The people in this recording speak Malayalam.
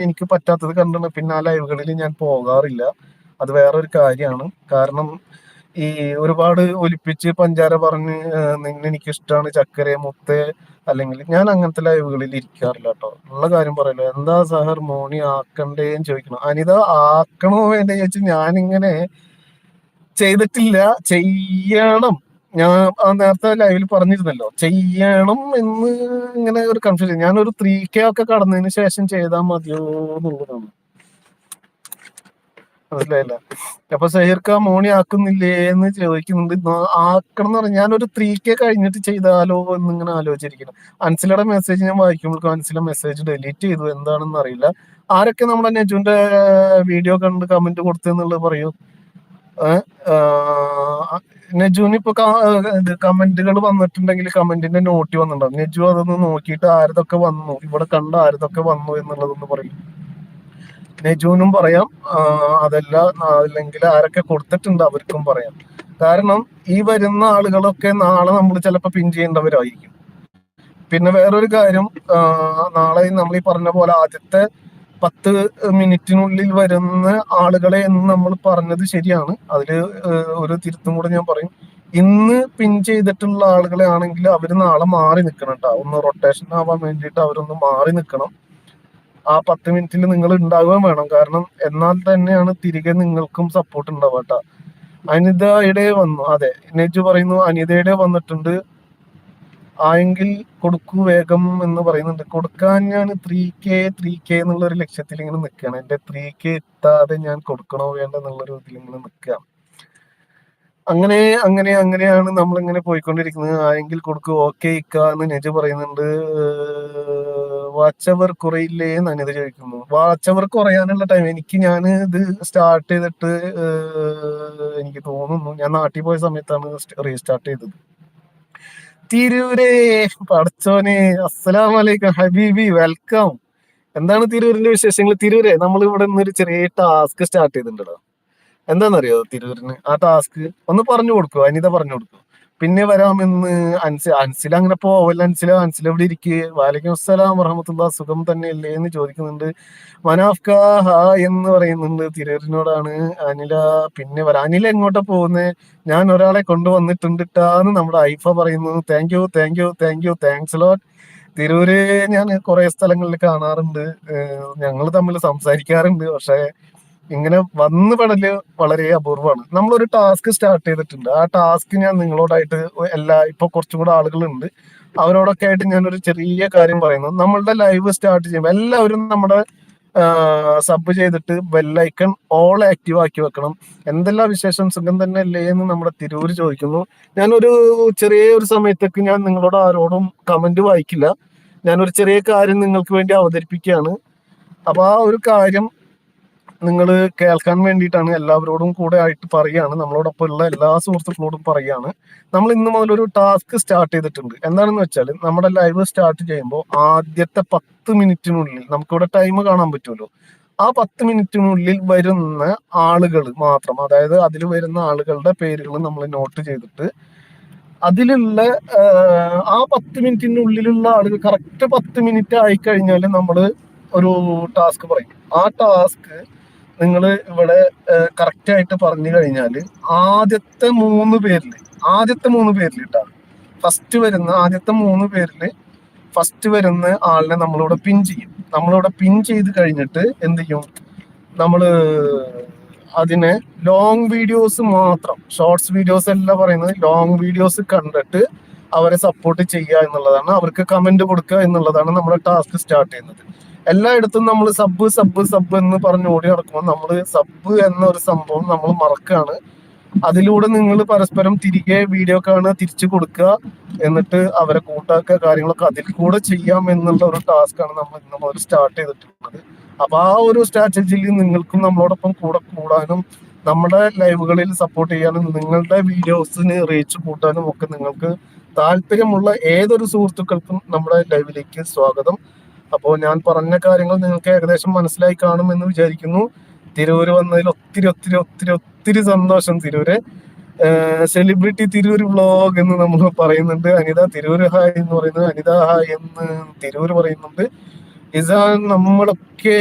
എനിക്ക് പറ്റാത്തത് കണ്ടാണ് പിന്നെ ആ ലൈവുകളിൽ ഞാൻ പോകാറില്ല. അത് വേറൊരു കാര്യമാണ്. കാരണം ഈ ഒരുപാട് ഒലിപ്പിച്ച് പഞ്ചാര പറഞ്ഞ് നിന്നെ എനിക്ക് ഇഷ്ടമാണ് ചക്കര മുത്തേ അല്ലെങ്കിൽ ഞാൻ അങ്ങനത്തെ ലൈവുകളിൽ ഇരിക്കാറില്ല കേട്ടോ. ഉള്ള കാര്യം പറയല്ലോ. എന്താ സഹർ മോണി ആക്കണ്ടേന്ന് ചോദിക്കണം അനിത ആക്കണോ വേണ്ടേ ചോദിച്ചാൽ ഞാനിങ്ങനെ ചെയ്തിട്ടില്ല. ചെയ്യണം. ഞാൻ നേരത്തെ ലൈവിൽ പറഞ്ഞിരുന്നല്ലോ ചെയ്യണം എന്ന് ഇങ്ങനെ ഒരു കൺഫ്യൂഷൻ ഞാനൊരു ത്രീ കെ ഒക്കെ കടന്നതിന് ശേഷം ചെയ്താൽ മതിയോ എന്നുള്ളതാണ്. മനസ്സിലായില്ല? അപ്പൊ സഹീർക്ക മോണി ആക്കുന്നില്ലേ എന്ന് ചോദിക്കുന്നുണ്ട്. ആക്കണം എന്ന് പറഞ്ഞാൽ ഞാനൊരു ത്രീ കെ കഴിഞ്ഞിട്ട് ചെയ്താലോ എന്ന് ഇങ്ങനെ ആലോചിച്ചിരിക്കണം അൻസിലയുടെ മെസ്സേജ് ഞാൻ വായിക്കുമ്പോൾ അൻസില മെസ്സേജ് ഡെലീറ്റ് ചെയ്തു. എന്താണെന്ന് അറിയില്ല. ആരൊക്കെ നമ്മുടെ നെജുവിന്റെ വീഡിയോ കണ്ട് കമന്റ് കൊടുത്തെന്നുള്ളത് പറയൂ. നെജുവിന് ഇപ്പൊ കമന്റുകൾ വന്നിട്ടുണ്ടെങ്കിൽ കമന്റിന്റെ നോട്ടി വന്നിട്ടുണ്ടാവും. നെജു അതൊന്ന് നോക്കിയിട്ട് ആരതൊക്കെ വന്നു ഇവിടെ കണ്ട ആരതൊക്കെ വന്നു എന്നുള്ളതൊന്ന് പറയും. നെജുവിനും പറയാം അതല്ല അല്ലെങ്കിൽ ആരൊക്കെ കൊടുത്തിട്ടുണ്ട് അവർക്കും പറയാം. കാരണം ഈ വരുന്ന ആളുകളൊക്കെ നാളെ നമ്മൾ ചിലപ്പോൾ പിൻ ചെയ്യേണ്ടവരായിരിക്കും. പിന്നെ വേറൊരു കാര്യം നാളെ നമ്മൾ ഈ പറഞ്ഞ പോലെ ആദ്യത്തെ പത്ത് മിനിറ്റിനുള്ളിൽ വരുന്ന ആളുകളെ എന്ന് നമ്മൾ പറഞ്ഞത് ശരിയാണ്. അതിൽ ഒരു തിരുത്തും കൂടെ ഞാൻ പറയും. ഇന്ന് പിൻ ചെയ്തിട്ടുള്ള ആളുകളെ ആണെങ്കിൽ അവർ നാളെ മാറി നിൽക്കണം കേട്ടോ ഒന്ന് റൊട്ടേഷൻ ആവാൻ വേണ്ടിയിട്ട് അവരൊന്ന് മാറി നിൽക്കണം. ആ പത്ത് മിനിറ്റിൽ നിങ്ങൾ ഉണ്ടാവുകയും വേണം. കാരണം എന്നാൽ തന്നെയാണ് തിരികെ നിങ്ങൾക്കും സപ്പോർട്ട് ഉണ്ടാവുക കേട്ടോ അനിതയുടെ വന്നു. അതെ നെജു പറയുന്നു അനിതയുടെ വന്നിട്ടുണ്ട്. ആയെങ്കിൽ കൊടുക്കൂ വേഗം എന്ന് പറയുന്നുണ്ട്. കൊടുക്കാൻ ഞാൻ ത്രീ കെ ത്രീ കെ എന്നുള്ള ഒരു ലക്ഷ്യത്തിൽ ഇങ്ങനെ നിൽക്കുകയാണ് എന്റെ ത്രീ കെ എത്താതെ ഞാൻ കൊടുക്കണോ വേണ്ട എന്നുള്ളൊരു ഇതിൽ ഇങ്ങനെ നിൽക്കുകയാണ് അങ്ങനെ അങ്ങനെ അങ്ങനെയാണ് നമ്മൾ ഇങ്ങനെ പോയിക്കൊണ്ടിരിക്കുന്നത്. ആയെങ്കിൽ കൊടുക്കൂ ഓക്കെ ഇക്ക എന്ന് നെജ് പറയുന്നുണ്ട്. വാച്ചവർ കുറയില്ലേ എന്ന് അനിത ചോദിക്കുന്നു. വാച്ചവർ കുറയാനുള്ള ടൈം എനിക്ക് ഞാൻ ഇത് സ്റ്റാർട്ട് ചെയ്തിട്ട് എനിക്ക് തോന്നുന്നു. ഞാൻ നാട്ടിൽ പോയ സമയത്താണ് റീസ്റ്റാർട്ട് ചെയ്തത്. തിരൂരേ. പടച്ചോനെ അസ്സലാം വലൈക്കും ഹബീബി വെൽക്കം. എന്താണ് തിരൂരിന്റെ വിശേഷങ്ങൾ തിരൂരെ നമ്മൾ ഇവിടെ നിന്നൊരു ചെറിയ ടാസ്ക് സ്റ്റാർട്ട് ചെയ്തിട്ടുണ്ടോ എന്താണെന്നറിയോ തിരൂരിന്? ആ ടാസ്ക്? ഒന്ന് പറഞ്ഞു കൊടുക്കോ അനിത പറഞ്ഞു കൊടുക്കോ. പിന്നെ വരാമെന്ന് അൻസിൽ അൻസിൽ അങ്ങനെ പോവല്ല. അൻസില അൻസിൽ എവിടെ ഇരിക്കുക വാലിക്കും അസ്സലാം വറഹമത്തുള്ള സുഖം തന്നെയല്ലേ എന്ന് ചോദിക്കുന്നുണ്ട്. മനാഫ്ക എന്ന് പറയുന്നുണ്ട് തിരൂരിനോടാണ് അനില. പിന്നെ വരാം അനില എങ്ങോട്ടാ പോകുന്നത് ഞാൻ ഒരാളെ കൊണ്ടുവന്നിട്ടുണ്ട് ഇട്ടാന്ന് നമ്മുടെ ഐഫ പറയുന്നു. Thank you thank you thank you thanks lot Tirur ഞാൻ കുറെ സ്ഥലങ്ങളിൽ കാണാറുണ്ട്. ഞങ്ങൾ തമ്മിൽ സംസാരിക്കാറുണ്ട്. പക്ഷെ ഇങ്ങനെ വന്ന് പെടൽ വളരെ അപൂർവമാണ്. നമ്മളൊരു ടാസ്ക് സ്റ്റാർട്ട് ചെയ്തിട്ടുണ്ട്. ആ ടാസ്ക് ഞാൻ നിങ്ങളോടായിട്ട് എല്ലാ ഇപ്പൊ കുറച്ചും കൂടെ ആളുകളുണ്ട്. അവരോടൊക്കെ ആയിട്ട് ഞാൻ ഒരു ചെറിയ കാര്യം പറയുന്നു. നമ്മളുടെ ലൈവ് സ്റ്റാർട്ട് ചെയ്യുമ്പോൾ എല്ലാവരും നമ്മുടെ സബ് ചെയ്തിട്ട് ബെല്ലൈക്കൺ ഓൾ ആക്റ്റീവ് ആക്കി വെക്കണം. എന്തെല്ലാം വിശേഷം സുഖം തന്നെ അല്ലേ എന്ന് നമ്മുടെ തിരൂര് ചോദിക്കുന്നു. ഞാനൊരു ചെറിയ ഒരു സമയത്തേക്ക് ഞാൻ നിങ്ങളോട് ആരോടും കമന്റ് വായിക്കില്ല. ഞാനൊരു ചെറിയ കാര്യം നിങ്ങൾക്ക് വേണ്ടി അവതരിപ്പിക്കുകയാണ്. അപ്പൊ ആ ഒരു കാര്യം നിങ്ങൾ കേൾക്കാൻ വേണ്ടിയിട്ടാണ് എല്ലാവരോടും കൂടെ ആയിട്ട് പറയാണ്. നമ്മളോടൊപ്പം ഉള്ള എല്ലാ സുഹൃത്തുക്കളോടും പറയാണ്. നമ്മൾ ഇന്ന് മുതൽ ഒരു ടാസ്ക് സ്റ്റാർട്ട് ചെയ്തിട്ടുണ്ട്. എന്താണെന്ന് വെച്ചാൽ നമ്മുടെ ലൈവ് സ്റ്റാർട്ട് ചെയ്യുമ്പോൾ ആദ്യത്തെ പത്ത് മിനിറ്റിനുള്ളിൽ നമുക്കിവിടെ ടൈം കാണാൻ പറ്റുമല്ലോ. ആ പത്ത് മിനിറ്റിനുള്ളിൽ വരുന്ന ആളുകൾ മാത്രം അതായത് അതിൽ വരുന്ന ആളുകളുടെ പേരുകൾ നമ്മൾ നോട്ട് ചെയ്തിട്ട് അതിലുള്ള ആ പത്ത് മിനിറ്റിനുള്ളിലുള്ള ആളുകൾ കറക്റ്റ് പത്ത് മിനിറ്റ് ആയി കഴിഞ്ഞാൽ നമ്മൾ ഒരു ടാസ്ക് പറയും. ആ ടാസ്ക് നിങ്ങൾ ഇവിടെ കറക്റ്റ് ആയിട്ട് പറഞ്ഞു കഴിഞ്ഞാൽ ആദ്യത്തെ മൂന്ന് പേരിൽ ആദ്യത്തെ മൂന്ന് പേരിൽ കേട്ടോ ഫസ്റ്റ് വരുന്ന ആദ്യത്തെ മൂന്ന് പേരിൽ ഫസ്റ്റ് വരുന്ന ആളിനെ നമ്മളിവിടെ പിൻ ചെയ്യും. നമ്മളിവിടെ പിൻ ചെയ്ത് കഴിഞ്ഞിട്ട് എന്ത് ചെയ്യും? നമ്മൾ അതിനെ ലോങ് വീഡിയോസ് മാത്രം ഷോർട്സ് വീഡിയോസ് എല്ലാം പറയുന്നത് ലോങ് വീഡിയോസ് കണ്ടിട്ട് അവരെ സപ്പോർട്ട് ചെയ്യുക എന്നുള്ളതാണ് അവർക്ക് കമന്റ് കൊടുക്കുക എന്നുള്ളതാണ് നമ്മുടെ ടാസ്ക് സ്റ്റാർട്ട് ചെയ്യുന്നത്. എല്ലായിടത്തും നമ്മൾ സബ് സബ് സബ് എന്ന് പറഞ്ഞ് ഓടി നടക്കുമ്പോൾ നമ്മൾ സബ് എന്ന ഒരു സംഭവം നമ്മൾ മറക്കാണ് അതിലൂടെ നിങ്ങൾ പരസ്പരം തിരികെ വീഡിയോ കാണുക തിരിച്ചു കൊടുക്കുക. എന്നിട്ട് അവരെ കൂട്ടാക്കുക കാര്യങ്ങളൊക്കെ അതിൽ കൂടെ ചെയ്യാം എന്നുള്ള ഒരു ടാസ്ക് ആണ് നമ്മൾ ഇന്ന് മുതൽ സ്റ്റാർട്ട് ചെയ്തിട്ടുള്ളത്. അപ്പൊ ആ ഒരു സ്ട്രാറ്റജിയിൽ നിങ്ങൾക്കും നമ്മളോടൊപ്പം കൂടെ കൂടാനും നമ്മുടെ ലൈവുകളിൽ സപ്പോർട്ട് ചെയ്യാനും നിങ്ങളുടെ വീഡിയോസിന് റീച്ച് കൂട്ടാനും ഒക്കെ നിങ്ങൾക്ക് താല്പര്യമുള്ള ഏതൊരു സുഹൃത്തുക്കൾക്കും നമ്മുടെ ലൈവിലേക്ക് സ്വാഗതം. അപ്പോൾ ഞാൻ പറഞ്ഞ കാര്യങ്ങൾ നിങ്ങൾക്ക് ഏകദേശം മനസ്സിലായി കാണുമെന്ന് വിചാരിക്കുന്നു. തിരൂര് വന്നതിൽ ഒത്തിരി ഒത്തിരി ഒത്തിരി ഒത്തിരി സന്തോഷം തിരൂര്. സെലിബ്രിറ്റി തിരൂര് വ്ളോഗ് എന്ന് നമ്മൾ പറയുന്നുണ്ട്. അനിത തിരൂര് ഹായ് എന്ന് പറയുന്നത് അനിത ഹായ് എന്ന് തിരൂര് പറയുന്നുണ്ട്. ഇതാണ് നമ്മളൊക്കെ